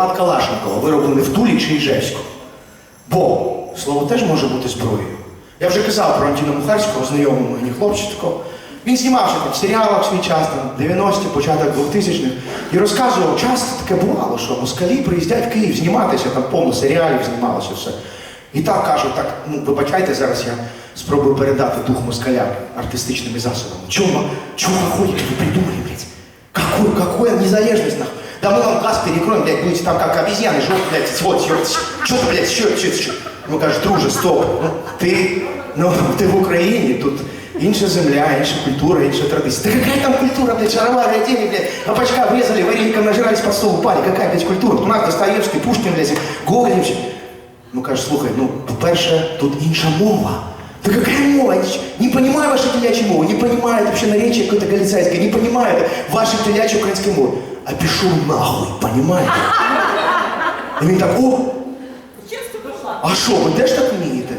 Пан Калашникова вироблений в Тулі чи Іжевську. Бо слово теж може бути зброєю. Я вже казав про Антіна Мухарського, знайомого мені хлопчика. Він знімався там в серіалах свій час, там 90-ті, початок 2000-х, і розказував, часто таке бувало, що москалі приїздять в Київ зніматися, там повно серіалів знімалося все. І так кажуть, так, ну вибачайте, зараз я спробую передати дух москаля артистичними засобами. Чего, чего вы ходите, вы придумали, блядь? Какую, какую незалежность, нахуй? Да мы вам газ перекроем, блядь, будете там как обезьяны, жопу, блядь, вот, что ты, блядь, что, что, что? Ну, кажуть, друже, стоп, ну, ти, ну, ти в Україні, тут інша земля, інша культура, інша традиція. Да какая там культура, блядь, шаровары одели, блядь, опачка врезали, вареником нажрались, под стол упали, какая, блядь, культура? У нас Достоєвський, Пушкін, блядь, Гоголь, Ну каже, слухай, ну, по-перше, тут інша мова. Да какая мова? Я Не понимаю вашей телячьей мовы, не понимаю вообще наречие какое-то галицайское, не понимаю вашей телячьей украинской мовы. А пишу нахуй, понимаете? І він так, о, а що, ви теж так вмієте?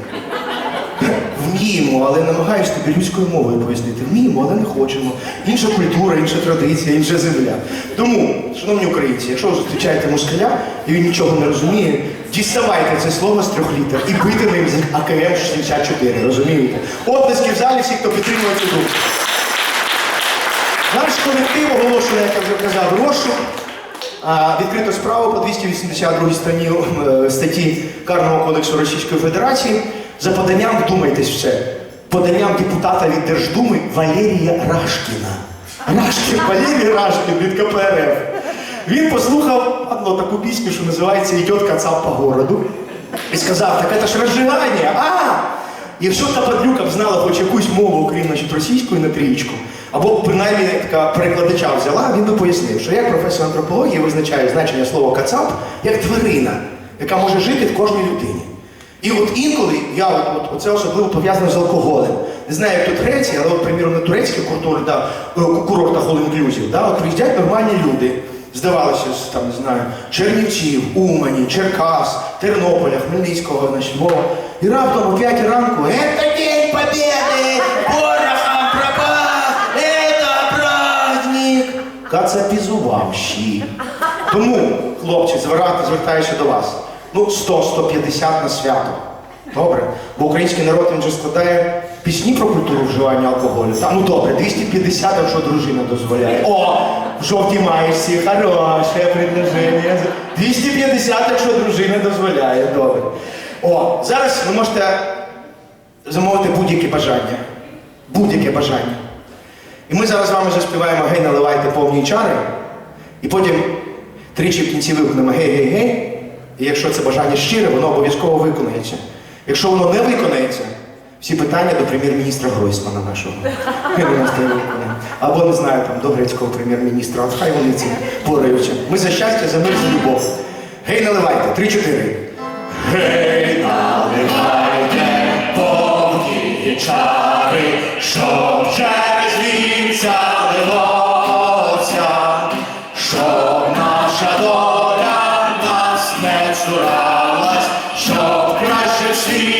Вміємо, але намагаюсь тобі людською мовою пояснити. Вміємо, але не хочемо. Інша культура, інша традиція, інша земля. Тому, шановні українці, якщо ви зустрічаєте москаля і він нічого не розуміє, діставайте це слово з трьох літер і бити ним з АКМ 64, розумієте? Оплески в залі всіх, хто підтримує цю думку. Колектив оголошує, як я вже казав, розшук. Відкрито справу по 282 статті, е, статті Карного кодексу Російської Федерації за поданням, вдумайтесь все, поданням депутата від Держдуми Валерія Рашкіна. Рашкін, Валерій Рашкін від КПРФ. Він послухав одну таку пісню, що називається «Ідет кацап по городу. І сказав, так це ж розжигання, а! Якщо та падлюка б знала хоч якусь мову, окрім значить, російської на трієчку, або принаймні така перекладача взяла, він би пояснив, що як професор антропології визначає значення слова кацап як тварина, яка може жити в кожній людині. І от інколи я от, от, це особливо пов'язано з алкоголем. Не знаю, як тут в Греції, але от, приміром, на турецьких да, е, курортах all inclusive, да, от приїздять нормальні люди. Здавалося, там, не знаю, Чернівців, Умані, Черкас, Тернополя, Хмельницького, значить, Львова. І раптом о 5 ранку, это День Побєди! Кацапізувавші. Тому, хлопці, звертаюся до вас. Ну, 100-150 на свято. Добре? Бо український народ він же складає пісні про культуру вживання алкоголю. Та, ну добре, 250, якщо дружина дозволяє. О, в жовтій маєшці, хороше предложення. 250, якщо дружина дозволяє. Добре. О, зараз ви можете замовити будь-яке бажання. Будь-яке бажання. І ми зараз з вами заспіваємо гей, наливайте повні чари. І потім тричі в кінці виконаємо гей-гей-гей. І якщо це бажання щире, воно обов'язково виконається. Якщо воно не виконається, всі питання до прем'єр-міністра Гройсмана нашого. Або не знаю, там до грецького прем'єр-міністра. От хай вони ці пораються. Ми за щастя, за мир, за любов. Гей, наливайте, три-чотири. Гей, наливайте повні чари, щоб через she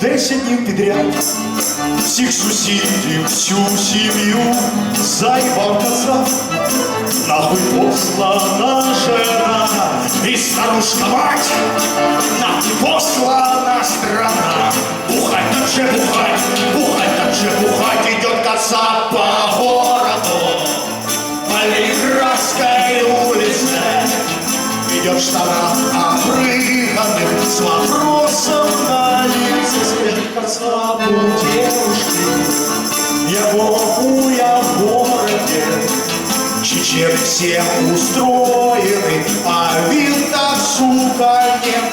десять днів підряд. Всіх сусідів, всю сім'ю заїбав Кацап. Нахуй послана жена і старушка мать. Нахуй послана страна. Бухать так же бухать, бухать так же бухать. Идет Кацап по городу. По Ленинградской улице Идет в штанах чечен все устроены, а він так, сука, нет.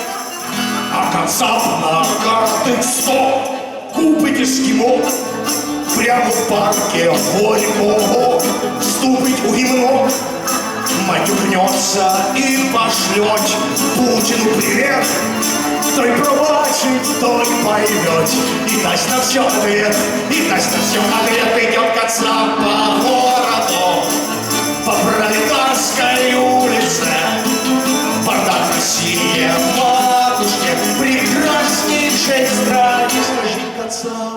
А кацап на карты сто купить ескимо прямо в парке Горького вступить у гімно матюкнется и пошлет Путину привет той пробачить, той поймет И даст на все ответ, и даст на все ответ Идет кацап по городу По пролетарской улице. Бардак Россия, матушке Прекраснейшей стране Скажи кацапу,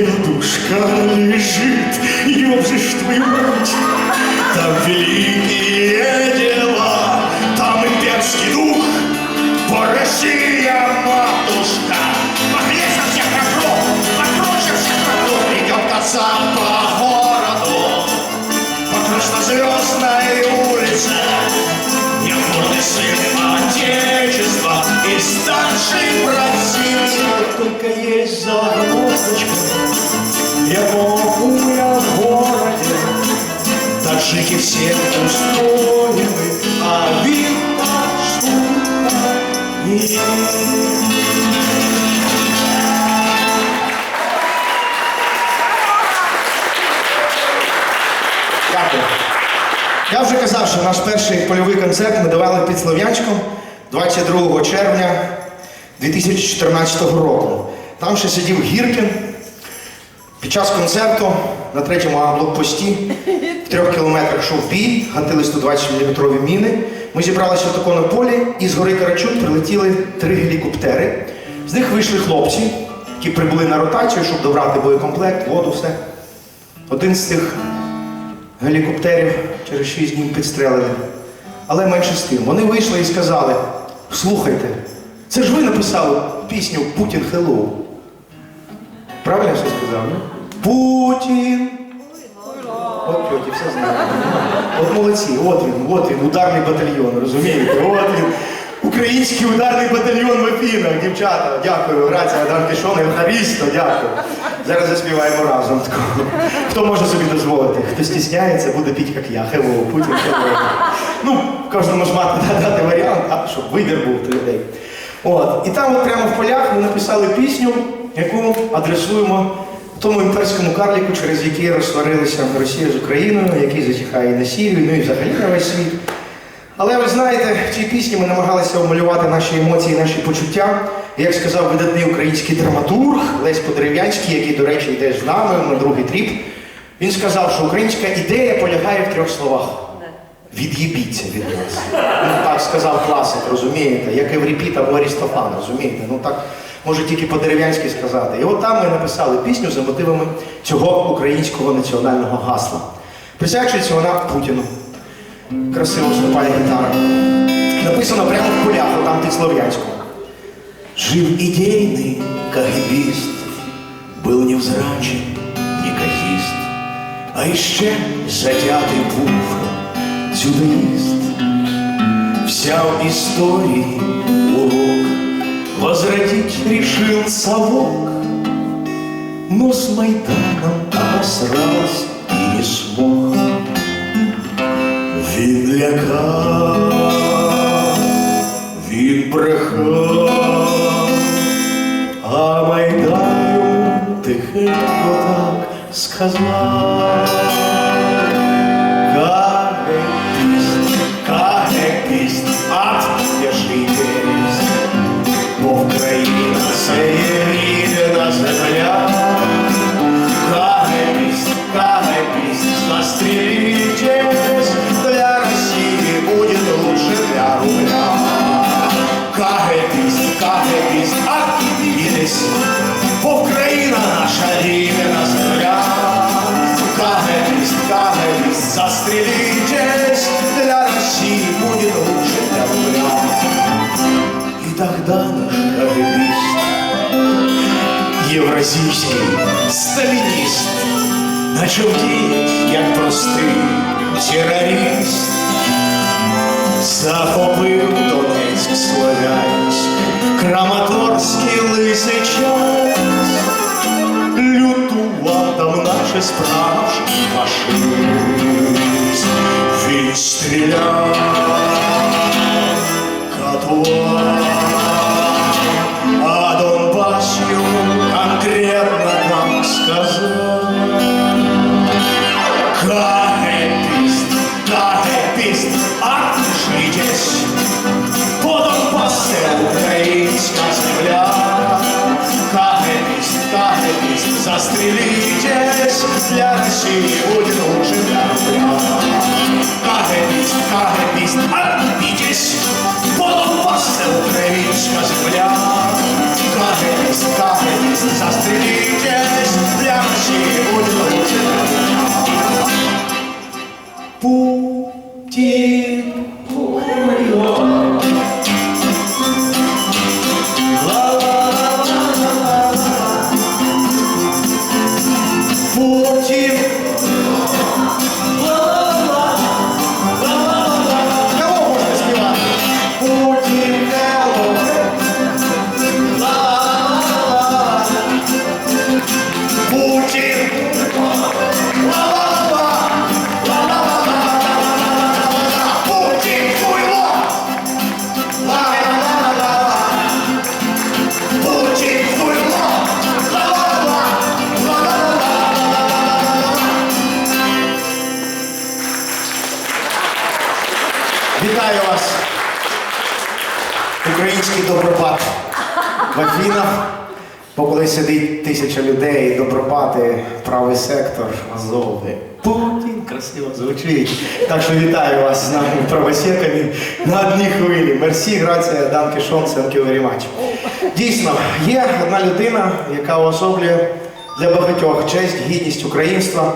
Ленин дедушка лежит, ёбжешь твою мать. Там великие дела, там имперский дух, по Россия, матушка. Похлесть со всех вокруг, покруче всех вокруг, идет коса по Дякую. Я вже казав, що наш перший польовий концерт ми давали під Слов'янськом 22 червня 2014 року. Там ще сидів Гіркін. Під час концерту на третьому блокпості в трьох кілометрах йшов бій, гатили 120 мм міни. Ми зібралися в такому полі і з гори Карачун прилетіли три гелікоптери. З них вийшли хлопці, які прибули на ротацію, щоб добрати боєкомплект, воду, все. Один з цих гелікоптерів через 6 днів підстрелили. Але менше з тим. Вони вийшли і сказали: слухайте, це ж ви написали пісню Путін Хеллоу. Правильно я все сказав, не? Путін. От тьоті, все знають. От молодці, от він, от він, ударний батальйон, розумієте? От він. Український ударний батальйон в Афінах, дівчата, дякую, грація Данкішон, Евхарісто, дякую. Зараз заспіваємо разом. Хто може собі дозволити? Хто стісняється, буде піть, як я. Хеллоу, Путін, хеллоу. Ну, кожному ж мати дати варіант, а щоб вибір був людей. От. І там от прямо в полях ми написали пісню, яку адресуємо тому імперському карліку, через який розсварилися Росія з Україною, який затіхає на Сірію, ну і взагалі на весь світ. Але ви знаєте, в цій пісні ми намагалися омалювати наші емоції, наші почуття. Як сказав видатний український драматург Лесь Подерев'янський, який, до речі, йде з нами на другий тріп, він сказав, що українська ідея полягає в трьох словах. Від'їбіться від нас. Ну так сказав класик, розумієте, як Евріпіт або Арістофан, розумієте? Ну так може тільки по-дерев'янськи сказати. І от там ми написали пісню за мотивами цього українського національного гасла. Присвячується вона Путіну. Красиво вступає гітара. Написано прямо в полях, отам під Слов'янськом. Жив идейный кагибист, Был невзрачен, неказист, А еще затятый був дзюдоист. Взял истории урок, Возродить решил совок, Но с Майданом обосрался и не смог. Він лякав, він брехав, а Майдан тихенько так сказав. Євразійський сталініст, наче вдіють, як простий терорист, захопив Донецьк, Слов'янськ, Краматорський Лисичанськ, лютував там наче справжній фашист. Він стріляв, застрелитесь, для России будет нужен Кагебист, кагебист, отбитесь, Подом пасте українська земля. Кагебист, кагебист, застрелитесь, для России будет нужен Добропад в Афінах. Бо коли сидить тисяча людей, добропати, правий сектор, Азови. Путін красиво звучить. Так що вітаю вас з нами правосеками на одній хвилі. Мерсі, грація, данки шон, сенки very Дійсно, є одна людина, яка уособлює для багатьох честь, гідність українства.